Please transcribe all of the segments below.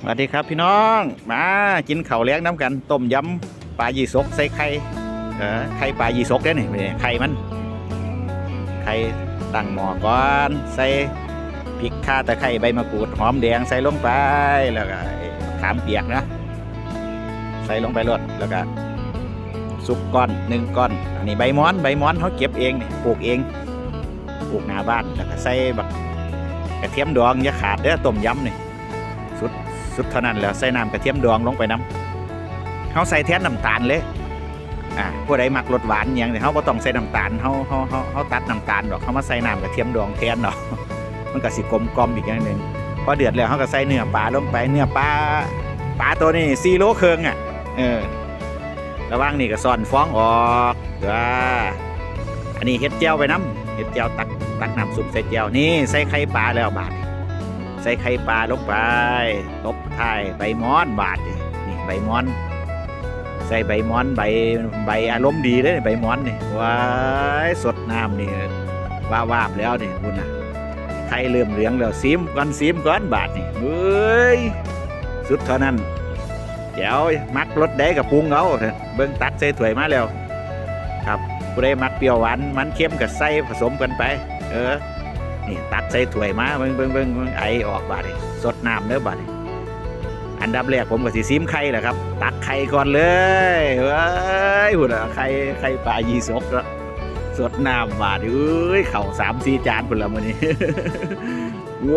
สวัสดีครับพี่น้องมากินข้าวเลี้ยงน้ำกัน ต้มยำปลายีสกใส่ไข่เออไข่ปลายีสกได้นี่ไข่มันไข่ตั้งหม้อก่อนใส่พริกข่าตะไคร้ใบมะกรูดหอมแดงใส่ลงไปแล้วก็ขามเปียกนะ ใส่ลงไปรดแล้วก็ซุปก้อนหนึ่งก้อน อันนี้ใบม้อนใบม้อนเขาเก็บเองนี่ปลูกเองปลูกหน้าบ้านแล้วก็ใส่บักกระเทียมดองอย่าขาดเด้อต้มยำนี่สุด สุดเท่านั้นแล้วใส่น้ำกระเทียมดองลงไปน้ำเขาใส่แทนน้ำตาลเลยอ่าผู้ใดมักรสหวานอย่างเนี่ยเขาบ่ต้องใส่น้ำตาลเขาเขาเขาเขาตัดน้ำตาลดอกเขามาใส่น้ำกระเทียมดองแทนดอกมันก็สิกลมกลอมอีกอย่างหนึ่งพอเดือดแล้วเขาก็ใส่เนื้อปลาลงไปเนื้อปลาปลาตัวนี้สี่โลครึ่งอะเออระว่างนี่ก็ซ่อนฟองออกเด้ออันนี้เฮ็ดเจียวไปน้ำเฮ็ดเจียวตักตักน้ำซุปใส่เจียวนี่ใส่ไข่ปลาแล้วบาดนี้ใส่ไข่ปลาลงไป ตบท้ายใบมอนบาดนี่นี่ใบมอน ใส่ใบมอนใบใบอารมณ์ดีเลยใบมอนนี่ว้ายสดน้ำนี่ว่าวาบแล้วนี่คุณนะไข่เริ่มเหลืองแล้วซีมก่อนซีมก่อนบาดนี่เฮ้ยสุดเท่านั้น เดี๋ยวมักรสได้กับปรุงเอาเถอะเบิ้งตักใส่ถ้วยมาแล้ว ครับผู้ใดมักเปรี้ยวหวานมันเค็มกับใส่ผสมกันไป เออ นี่ตักใส่ถ้วยมาเบิ่งเบิ่งเบิ่งไอออกบาดนี่สดน้ำเด้อบาดนี่อันดับแรกผมก็สิซิมไข่แหละครับ ตักไข่ก่อนเลยเฮ้ยหุ่นอะไข่ไข่ปลายีสกแล้วสดน้ำบาดเอ้ยเข่าสามสี่จานพุ่นละมื้อนี้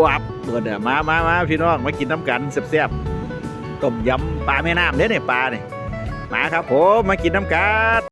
วับเปิดอะมามามาพี่น้องมากินน้ำกันแซ่บๆต้มยำปลาแม่น้ำเด้อเนี่ยปลาเนี่ยมาครับผมมากินน้ำกัน